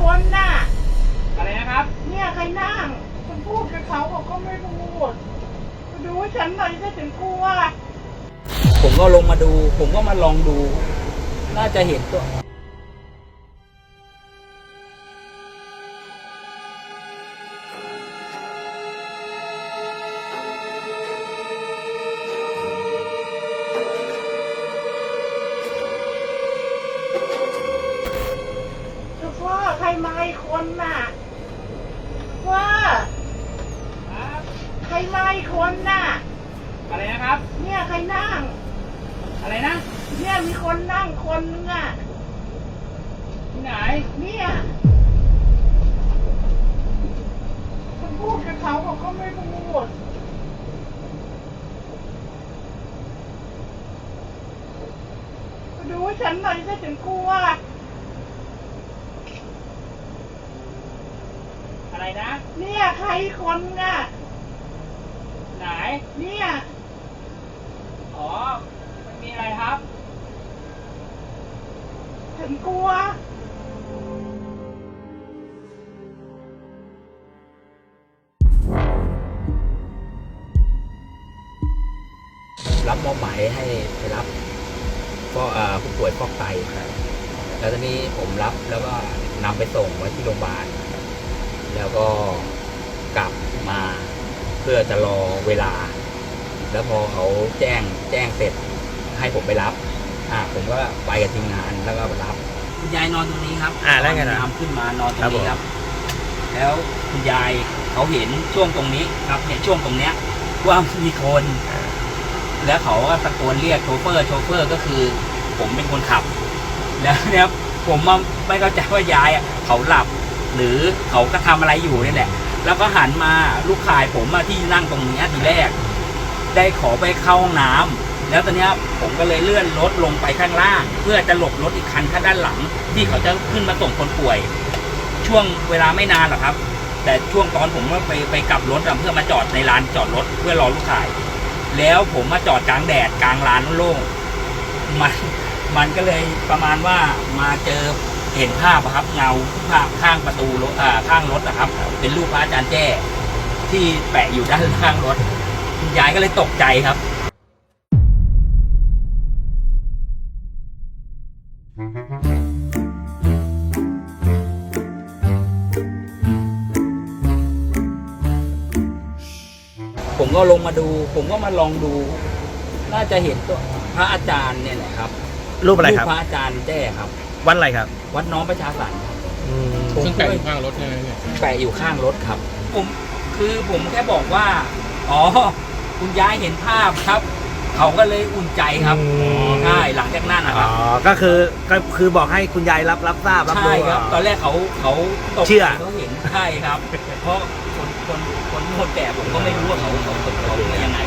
คนน่ะ อะไรนะครับ เนี่ยใครนั่งคุณพูดกับเขาเขาก็ไม่พูดมาดูให้ฉันหน่อยถ้าถึงกลัว ผมก็ลงมาดู ผมก็มาลองดู น่าจะเห็นตัว ใครมาอีกคนน่ะ ว่า ใครมาอีกคนน่ะ อะไรนะครับ เนี่ยใครนั่ง อะไรนะ เนี่ยมีคนนั่งคนนึงอะที่ไหน เนี่ยคุณพูดกับเขาเขาก็ไม่พูดมาดูให้ฉันหน่อยถ้าถึงกลัว อะไร นะ เนี่ยใครคนน่ะ ไหน เนี่ย อ๋อไม่มีอะไรครับถึงกลัวรับมอบหมายให้ไปรับก็เอ่อผู้ป่วยฟอกไตแล้วตอนนี้ผมรับแล้วก็นำไปส่งไว้ที่โรงพยาบาล แล้วก็กลับมาเพื่อจะรอเวลา แล้วพอเขาแจ้งแจ้งเสร็จให้ผมไปรับ อ่าผมก็ไปกับทีมงานแล้วก็ไปรับ คุณยายนอนตรงนี้ครับอ่าแล้วไงล่ะนำขึ้นมานอนตรงครับผนี้มครับ แล้วคุณยายเขาเห็นช่วงตรงนี้ครับเนี่ยช่วงตรงเนี้ยว่ามีคน แล้วเขาก็ตะโกนเรียกโชเฟอร์โชเฟอร์ก็คือ ผมเป็นคนขับ แล้วเนี่ยผมมาไม่เข้าใจว่ายายอะเขาหลับ หรือเขาก็ทำอะไรอยู่นี่แหละ แล้วก็หันมาลูกชายผมอะที่นั่งตรงนี้ทีแรก ได้ขอไปเข้าห้องน้ำแล้วตอนนี้ผมก็เลยเลื่อนรถลงไปข้างล่าง เพื่อจะหลบรถอีกคันข้างด้านหลัง ที่เขาจะขึ้นมาส่งคนป่วย ช่วงเวลาไม่นานหรอกครับ แต่ช่วงตอนผมว่าไปไปกลับรถเพื่อมาจอดในลานจอดรถเพื่อรอลูกชาย แล้วผมมาจอดกลางแดดกลางลานโล่งมันมันก็เลยประมาณว่ามาเจอ เห็นภาพอะครับเงาภาพข้างประตูรถอ่าข้างรถนะครับ เป็นรูปพระอาจารย์แจ้ที่แปะอยู่ด้านข้างรถคุณยายก็เลยตกใจครับ ผมก็ลงมาดู ผมก็มาลองดู น่าจะเห็นตัวพระอาจารย์เนี่ยแหละครับรูปอะไรครับ พระอาจารย์แจ้ครับ วันอะไรครับ วัดน้องประชาสรรค์ครับอืมผมซึ่งแปะอยู่ข้างรถใช่ไหมเนี่ยแปะอยู่ข้างรถครับ ผมคือผมแค่บอกว่า อ๋อ คุณยายเห็นภาพครับ เขาก็เลยอุ่นใจครับอืมใช่หลังจากนั้นนะคอ๋รัอบก็คือก็คือบอกให้คุณยายรับรับทราบรับใช่รู้ครับ ตอนแรกเขาเขาตกเชื่อ เขาเห็นใช่ครับ เพราะคนคนคนคนแก่ผมก็ไม่รู้ว่าเขาเขาเขาเขาเป็นยังไง